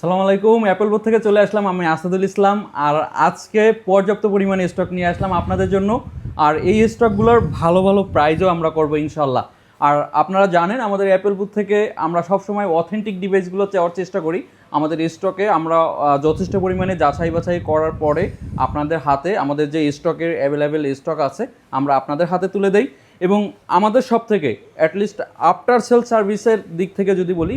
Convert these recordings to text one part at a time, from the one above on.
সালাম আলাইকুম Apple board থেকে চলে আসলাম আমি আসাদুল ইসলাম। আর আজকে পর্যাপ্ত পরিমাণে স্টক নিয়ে আসলাম আপনাদের জন্য। আর এই স্টকগুলোর ভালো ভালো প্রাইজও আমরা করব ইনশাল্লাহ আর আপনারা জানেন, আমাদের অ্যাপেল বুথ থেকে আমরা সবসময় অথেন্টিক ডিভাইসগুলো চাওয়ার চেষ্টা করি। আমাদের স্টকে আমরা যথেষ্ট পরিমাণে যাচাই বাছাই করার পরে আপনাদের হাতে, আমাদের যে স্টকের অ্যাভেলেবেল স্টক আছে, আমরা আপনাদের হাতে তুলে দেই। এবং আমাদের সব থেকে অ্যাটলিস্ট আফটার সেল সার্ভিসের দিক থেকে যদি বলি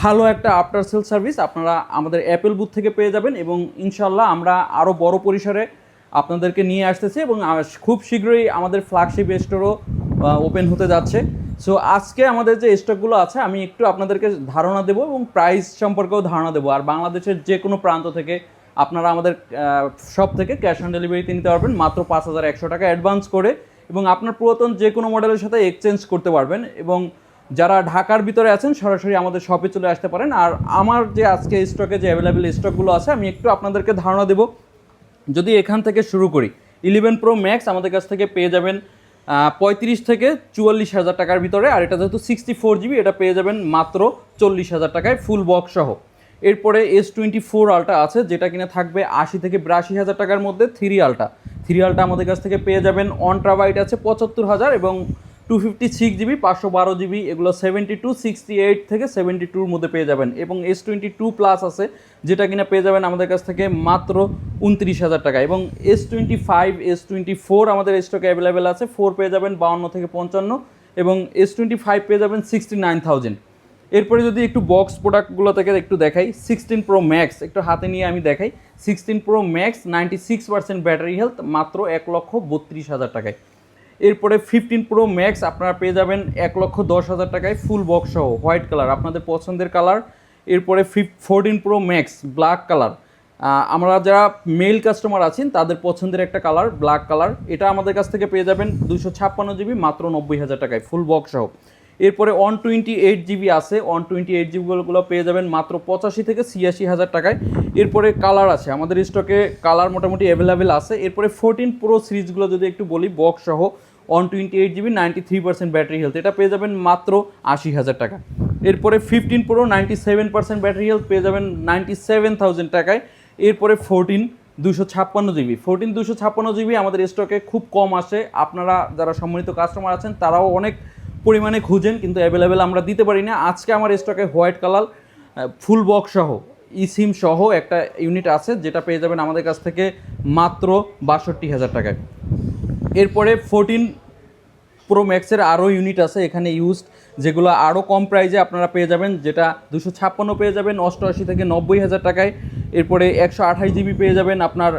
ভালো একটা আফটার সেল সার্ভিস আপনারা আমাদের অ্যাপেল বুথ থেকে পেয়ে যাবেন এবং ইনশাল্লাহ আমরা আরও বড় পরিসরে আপনাদেরকে নিয়ে আসতেছি এবং খুব শীঘ্রই আমাদের ফ্ল্যাগশিপ স্টোরও ওপেন হতে যাচ্ছে। সো আজকে আমাদের যে স্টকগুলো আছে, আমি একটু আপনাদেরকে ধারণা দেবো এবং প্রাইস সম্পর্কেও ধারণা দেবো। আর বাংলাদেশের যে কোনো প্রান্ত থেকে আপনারা আমাদের সব থেকে ক্যাশ অন ডেলিভারিতে নিতে পারবেন মাত্র পাঁচ হাজার একশো টাকা অ্যাডভান্স করে এবং আপনার পুরাতন যে কোনো মডেলের সাথে এক্সচেঞ্জ করতে পারবেন এবং যারা ঢাকার ভিতরে আছেন, সরাসরি আমাদের শপে চলে আসতে পারেন। আর আমার যে আজকে স্টকে যে অ্যাভেলেবেল স্টকগুলো আছে, আমি একটু আপনাদেরকে ধারণা দেবো। যদি এখান থেকে শুরু করি ইলেভেন প্রো ম্যাক্স আমাদের কাছ থেকে পেয়ে যাবেন পঁয়ত্রিশ থেকে চুয়াল্লিশ হাজার টাকার ভিতরে, আর এটা যেহেতু সিক্সটি ফোর জিবি এটা পেয়ে যাবেন মাত্র চল্লিশ হাজার টাকায় ফুল বক্স সহ। এরপরে এস টোয়েন্টি ফোর আলটা আছে, যেটা কিনা থাকবে আশি থেকে বিরাশি হাজার টাকার মধ্যে থ্রি আলটা থ্রি আলটা আমাদের কাছ থেকে পেয়ে যাবেন অনট্রাবাইট আছে পঁচাত্তর হাজার এবং টু ফিফটি সিক্স জিবি পাঁচশো বারো জিবি এগুলো সেভেন্টি টু সিক্সটি এইট থেকে সেভেন্টি টুর মধ্যে পেয়ে যাবেন। এবং এস টোয়েন্টি টু প্লাস আছে, যেটা কিনা পেয়ে যাবেন আমাদের কাছ থেকে মাত্র উনত্রিশ হাজার টাকা। এবং S twenty five S twenty four আমাদের স্টকে অ্যাভেলেবেল আছে ফোর পেয়ে যাবেন বাউন্ন থেকে পঞ্চান্ন, এবং এস টোয়েন্টি ফাইভ পেয়ে যাবেন সিক্সটি নাইন থাউজেন্ড এরপরে যদি একটু বক্স প্রোডাক্টগুলো থেকে একটু দেখাই সিক্সটিন প্রো ম্যাক্স একটু হাতে নিয়ে আমি দেখাই sixteen pro max ninety six percent battery health মাত্র এক লক্ষ বত্রিশ হাজার টাকায়। এরপরে ফিফটিন প্রো ম্যাক্স আপনারা পেয়ে যাবেন এক লক্ষ দশ হাজার টাকায় ফুল বক্স সহ হোয়াইট কালার আপনাদের পছন্দের কালার এরপরে ফিফ fourteen pro max black colour আমরা যারা মেল কাস্টমার আছেন, তাদের পছন্দের একটা কালার ব্ল্যাক কালার এটা আমাদের কাছ থেকে পেয়ে যাবেন দুশো ছাপ্পান্ন জিবি মাত্র নব্বই হাজার টাকায় ফুল বক্স সহ। এরপরে ওয়ান টোয়েন্টি এইট জিবি আছে ওয়ান টোয়েন্টি এইট জিবিগুলো পেয়ে যাবেন মাত্র পঁচাশি থেকে ছিয়াশি হাজার টাকায়। এরপরে কালার আছে, আমাদের স্টকে কালার মোটামুটি অ্যাভেলেবেল আছে। এরপরে ফোরটিন প্রো সিরিজগুলো যদি একটু বলি বক্স সহ one twenty eight GB ninety three percent battery health এটা পেয়ে যাবেন মাত্র আশি হাজার টাকা। এরপরে fifteen pro ninety seven percent battery health পেয়ে যাবেন নাইনটি সেভেন থাউজেন্ড টাকায়। এরপরে ফোরটিন দুশো ছাপ্পান্ন জিবি ফোরটিন দুশো ছাপ্পান্ন জিবি আমাদের স্টকে খুব কম আসে। আপনারা যারা সম্মানিত কাস্টমার আছেন, তারাও অনেক পরিমাণে খুঁজেন, কিন্তু অ্যাভেলেবেল আমরা দিতে পারি না। আজকে আমার স্টকে হোয়াইট কালার ফুল বক্স সহ ইসিম সহ একটা ইউনিট আছে, যেটা পেয়ে যাবেন আমাদের কাছ থেকে মাত্র বাষট্টি হাজার টাকায়। এরপরে ফোরটিন প্রো ম্যাক্সের আরও ইউনিট আছে এখানে ইউজড যেগুলো আরও কম প্রাইজে আপনারা পেয়ে যাবেন, যেটা দুশো ছাপ্পান্ন পেয়ে যাবেন, অষ্টআশি থেকে নব্বই হাজার টাকায়। এরপরে একশো আঠাশ জিবি পেয়ে যাবেন আপনার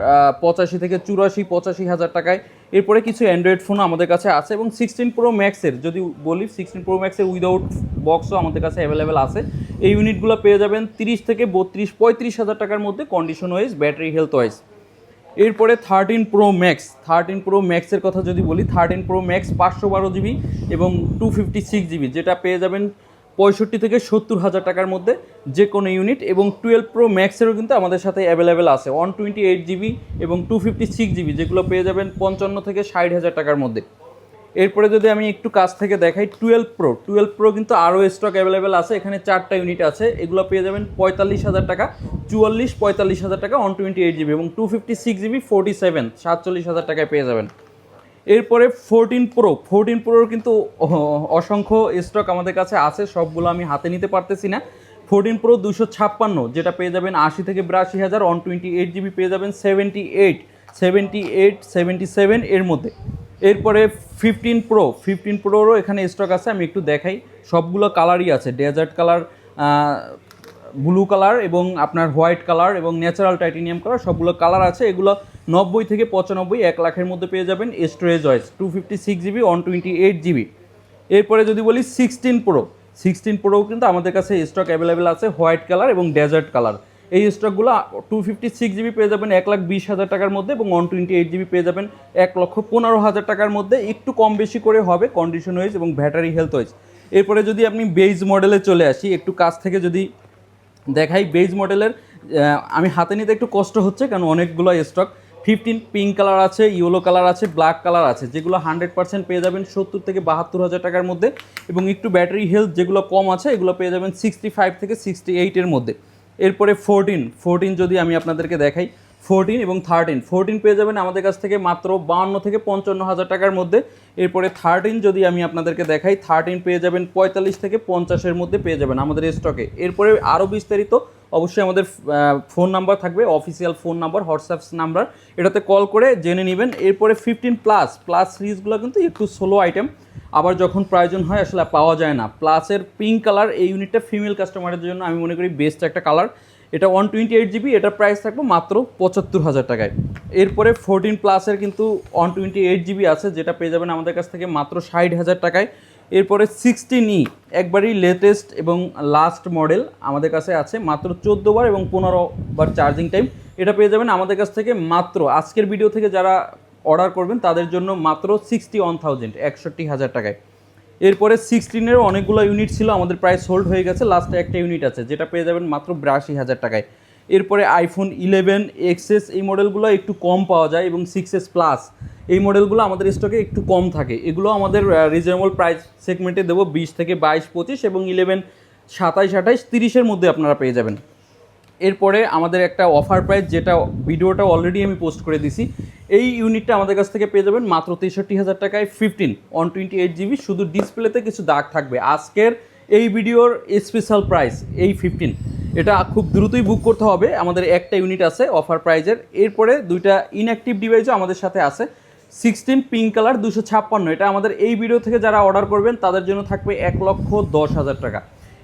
পঁচাশি থেকে চুরাশি, পঁচাশি হাজার টাকায়। এরপরে কিছু অ্যান্ড্রয়েড ফোন আমাদের কাছে আছে এবং সিক্সটিন প্রো ম্যাক্সের যদি বলি সিক্সটিন প্রো ম্যাক্সের উইদাউট বক্সও আমাদের কাছে অ্যাভেলেবেল আছে। এই ইউনিটগুলো পেয়ে যাবেন তিরিশ থেকে বত্রিশ, পঁয়ত্রিশ হাজার টাকার মধ্যে condition wise battery health wise এরপরে thirteen pro max thirteen pro ম্যাক্সের কথা যদি বলি থার্টিন প্রো ম্যাক্স পাঁচশো বারো জিবি এবং টু ফিফটি সিক্স জিবি, যেটা পেয়ে যাবেন পঁয়ষট্টি থেকে সত্তর হাজার টাকার মধ্যে যে কোনো ইউনিট এবং টুয়েলভ প্রো ম্যাক্সেরও কিন্তু আমাদের সাথে অ্যাভেলেবেল আছে। ওয়ান টোয়েন্টি এইট জিবি এবং টু ফিফটি সিক্স জিবি, যেগুলো পেয়ে যাবেন পঞ্চান্ন থেকে ষাট হাজার টাকার মধ্যে। এরপরে যদি আমি একটু কাছ থেকে দেখাই টুয়েলভ প্রো টুয়েলভ প্রো কিন্তু আরও স্টক অ্যাভেলেবেল আছে, এখানে চারটা ইউনিট আছে, এগুলো পেয়ে যাবেন পঁয়তাল্লিশ হাজার টাকা, চুয়াল্লিশ, পঁয়তাল্লিশ হাজার টাকা ওয়ান টোয়েন্টি এইট জিবি এবং two fifty six GB forty seven সাতচল্লিশ হাজার টাকায় পেয়ে যাবেন। এরপরে ফোরটিন প্রো ফোরটিন প্রোর কিন্তু অসংখ্য স্টক আমাদের কাছে আছে, সবগুলো আমি হাতে নিতে পারতেছি না। ফোরটিন প্রো দুশো ছাপ্পান্ন, যেটা পেয়ে যাবেন আশি থেকে বিরাশি হাজার ওয়ান টোয়েন্টি এইট জিবি পেয়ে যাবেন seventy eight seventy eight seventy seven এর মধ্যে। এরপরে ফিফটিন প্রো ফিফটিন প্রোরও এখানে স্টক আছে, আমি একটু দেখাই। সবগুলো কালারই আছে ডেজার্ট কালার ব্লু কালার এবং আপনার হোয়াইট কালার এবং ন্যাচারাল টাইটেনিয়াম কালার সবগুলো কালার আছে। এগুলো নব্বই থেকে পঁচানব্বই, এক লাখের মধ্যে পেয়ে যাবেন storage wise two fifty six GB one twenty eight GB এরপরে যদি বলি সিক্সটিন প্রো সিক্সটিন প্রো কিন্তু আমাদের কাছে স্টক অ্যাভেলেবেল আছে হোয়াইট কালার এবং ডেজার্ট কালার এই স্টকগুলো টু ফিফটি সিক্স জিবি পেয়ে যাবেন এক লাখ বিশ হাজার টাকার মধ্যে এবং ওয়ান টোয়েন্টি এইট জিবি পেয়ে যাবেন এক লক্ষ পনেরো হাজার টাকার মধ্যে। একটু কম বেশি করে হবে কন্ডিশন ওয়াইজ এবং ব্যাটারি হেলথ ওয়াইজ এরপরে যদি আপনি বেজ মডেলে চলে আসি, একটু কাছ থেকে যদি দেখাই বেজ মডেলের আমি হাতে নিতে একটু কষ্ট হচ্ছে কারণ অনেকগুলো স্টক ফিফটিন পিঙ্ক কালার আছে ইয়েলো কালার আছে ব্ল্যাক কালার আছে, যেগুলো হান্ড্রেড পার্সেন্ট পেয়ে যাবেন সত্তর থেকে বাহাত্তর হাজার টাকার মধ্যে। এবং একটু ব্যাটারি হেলথ যেগুলো কম আছে, এগুলো পেয়ে যাবেন সিক্সটি ফাইভ থেকে সিক্সটি এইটের মধ্যে। এরপরে ফোরটিন ফোরটিন যদি আমি আপনাদেরকে দেখাই ফোরটিন এবং থার্টিন ফোরটিন পেয়ে যাবেন আমাদের কাছ থেকে মাত্র বাউন্ন থেকে পঞ্চান্ন হাজার টাকার মধ্যে। এরপরে থার্টিন যদি আমি আপনাদেরকে দেখাই থার্টিন পেয়ে যাবেন পঁয়তাল্লিশ থেকে পঞ্চাশের মধ্যে পেয়ে যাবেন আমাদের স্টকে এরপরে আরও বিস্তারিত অবশ্যই আমাদের ফোন নাম্বার থাকবে official phone number WhatsApp number এটাতে কল করে জেনে নেবেন। এরপরে ফিফটিন প্লাস প্লাস সিরিজগুলো কিন্তু একটু স্লো আইটেম আবার যখন প্রয়োজন হয়, আসলে পাওয়া যায় না। প্লাসের পিঙ্ক কালার এই ইউনিটটা ফিমেল কাস্টমারের জন্য আমি মনে করি বেস্ট একটা কালার এটা ওয়ান টোয়েন্টি এইট জিবি এটার প্রাইস থাকবে মাত্র পঁচাত্তর হাজার টাকায়। এরপরে ফোরটিন প্লাসের কিন্তু ওয়ান টোয়েন্টি এইট জিবি আছে, যেটা পেয়ে যাবেন আমাদের কাছ থেকে মাত্র ষাট হাজার টাকায়। এরপরে সিক্সটিন ই একবারই লেটেস্ট এবং লাস্ট মডেল আমাদের কাছে আছে, মাত্র চোদ্দ বার এবং পনেরো বার চার্জিং টাইম এটা পেয়ে যাবেন আমাদের কাছ থেকে মাত্র, আজকের ভিডিও থেকে যারা অর্ডার করবেন, তাদের জন্য মাত্র সিক্সটি ওয়ান থাউজেন্ড একষট্টি হাজার টাকায়। এরপরে সিক্সটিনের অনেকগুলো ইউনিট ছিল, আমাদের প্রায় সোল্ড হয়ে গেছে লাস্টে একটা ইউনিট আছে, যেটা পেয়ে যাবেন মাত্র বিরাশি হাজার টাকায়। এরপরে আইফোন ইলেভেন এক্সএস এই মডেলগুলো একটু কম পাওয়া যায় এবং সিক্স এস প্লাস এই মডেলগুলো আমাদের স্টকে একটু কম থাকে। এগুলো আমাদের রিজনেবল প্রাইস সেগমেন্টে দেবো বিশ থেকে বাইশ, পঁচিশ এবং ইলেভেন সাতাইশ, আঠাইশ, তিরিশের মধ্যে আপনারা পেয়ে যাবেন। এরপরে আমাদের একটা অফার প্রাইস যেটা ভিডিওটা অলরেডি আমি পোস্ট করে দিছি। এই ইউনিটটা আমাদের কাছ থেকে পেয়ে যাবেন মাত্র তেষট্টি হাজার টাকায় fifteen one twenty eight GB শুধু ডিসপ্লেতে কিছু দাগ থাকবে। আজকের এই ভিডিওর স্পেশাল প্রাইস এই ফিফটিন এটা খুব দ্রুতই বুক করতে হবে। আমাদের একটা ইউনিট আছে অফার প্রাইজের এরপরে দুইটা ইনঅ্যাক্টিভ ডিভাইসও আমাদের সাথে আছে। সিক্সটিন পিঙ্ক কালার দুশো ছাপ্পান্ন। এটা আমাদের এই ভিডিও থেকে যারা অর্ডার করবেন, তাদের জন্য থাকবে এক লক্ষ দশ হাজার টাকা।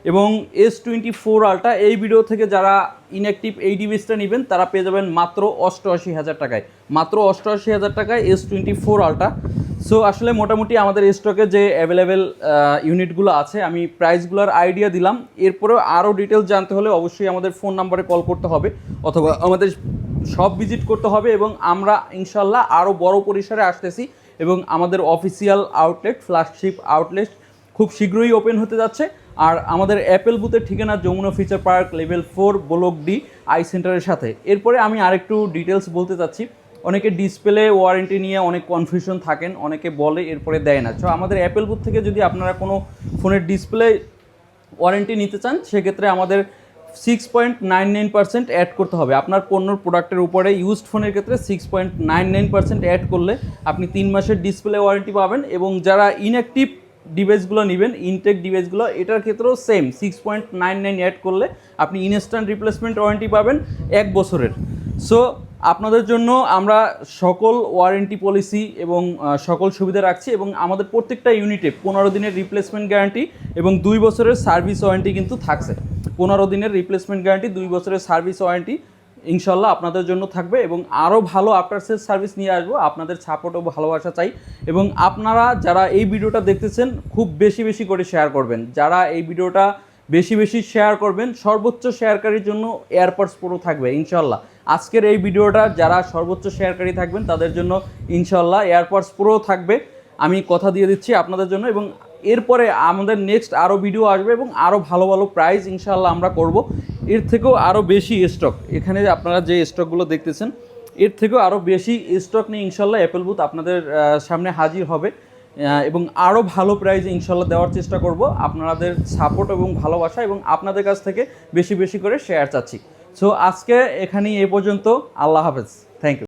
এবং এস টোয়েন্টি ফোর আলটা এই ভিডিও থেকে যারা ইনঅ্যাক্টিভ এই ডিভাইসটা নেবেন, তারা পেয়ে যাবেন মাত্র অষ্টআশি হাজার টাকায়। মাত্র অষ্টআশি হাজার টাকায় S twenty four ultra so আসলে মোটামুটি আমাদের স্টকে যে অ্যাভেলেবেল ইউনিটগুলো আছে, আমি প্রাইসগুলোর আইডিয়া দিলাম। এরপরেও আরও ডিটেলস জানতে হলে অবশ্যই আমাদের ফোন নাম্বারে কল করতে হবে, অথবা আমাদের সব ভিজিট করতে হবে এবং আমরা ইনশাল্লাহ আরও বড় পরিসরে আসতেছি এবং আমাদের অফিসিয়াল আউটলেট ফ্ল্যাগশিপ আউটলেট খুব শীঘ্রই ওপেন হতে যাচ্ছে। আর আমাদের অ্যাপেল বুথের ঠিকানা Jamuna future park level four block D I সেন্টারের সাথে। এরপরে আমি আরেকটু ডিটেলস বলতে চাচ্ছি। অনেকে ডিসপ্লে ওয়ারেন্টি নিয়ে অনেক কনফিউশন থাকেন, অনেকে বলে, এরপরে দেয় না। সো আমাদের অ্যাপেল বুথ থেকে যদি আপনারা কোনো ফোনের ডিসপ্লে ওয়ারেন্টি নিতে চান, সেক্ষেত্রে আমাদের six point nine nine percent add করতে হবে। আপনার পণ্যর প্রোডাক্টের উপরে ইউজড ফোনের ক্ষেত্রে six point nine nine percent add করলে আপনি তিন মাসের ডিসপ্লে ওয়ারেন্টি পাবেন এবং যারা ইনঅ্যাক্টিভ ডিভাইসগুলো নেবেন ইনটেক ডিভাইসগুলো এটার ক্ষেত্রেও same six point nine nine add করলে আপনি ইনস্ট্যান্ট রিপ্লেসমেন্ট ওয়ারেন্টি পাবেন এক বছরের। সো আপনাদের জন্য আমরা সকল ওয়ারেন্টি পলিসি এবং সকল সুবিধা রাখছি এবং আমাদের প্রত্যেকটা ইউনিটে পনেরো দিনের রিপ্লেসমেন্ট গ্যারান্টি এবং দুই বছরের সার্ভিস ওয়ারেন্টি কিন্তু থাকছে। পনেরো দিনের রিপ্লেসমেন্ট গ্যারান্টি দুই বছরের সার্ভিস ওয়ারেন্টি ইনশাল্লাহ আপনাদের জন্য থাকবে এবং আরও ভালো আফটার সেল সার্ভিস নিয়ে আসব। আপনাদের সাপোর্ট ও ভালোবাসা চাই এবং আপনারা যারা এই ভিডিওটা দেখতেছেন, খুব বেশি বেশি করে শেয়ার করবেন। যারা এই ভিডিওটা বেশি বেশি শেয়ার করবেন, সর্বোচ্চ শেয়ারকারীর জন্য এয়ারপডস প্রো থাকবে ইনশাল্লাহ। আজকের এই ভিডিওটা যারা সর্বোচ্চ শেয়ারকারী থাকবেন, তাদের জন্য ইনশাল্লাহ এয়ারপডস প্রো থাকবে। আমি কথা দিয়ে দিচ্ছি আপনাদের জন্য এবং এরপরে আমাদের নেক্সট আরও ভিডিও আসবে এবং আরও ভালো ভালো প্রাইস ইনশাল্লাহ আমরা করব। এর থেকেও আরও বেশি স্টক এখানে আপনারা যে স্টকগুলো দেখতেছেন, এর থেকেও আরও বেশি স্টক নিয়ে ইনশাল্লাহ অ্যাপেল বুথ আপনাদের সামনে হাজির হবে। এবং আরও ভালো প্রাইজে ইনশাল্লাহ দেওয়ার চেষ্টা করব। আপনাদের সাপোর্ট এবং ভালোবাসা এবং আপনাদের কাছ থেকে বেশি বেশি করে শেয়ার চাচ্ছি। সো আজকে এখানেই এ পর্যন্ত। আল্লাহ হাফেজ। Thank you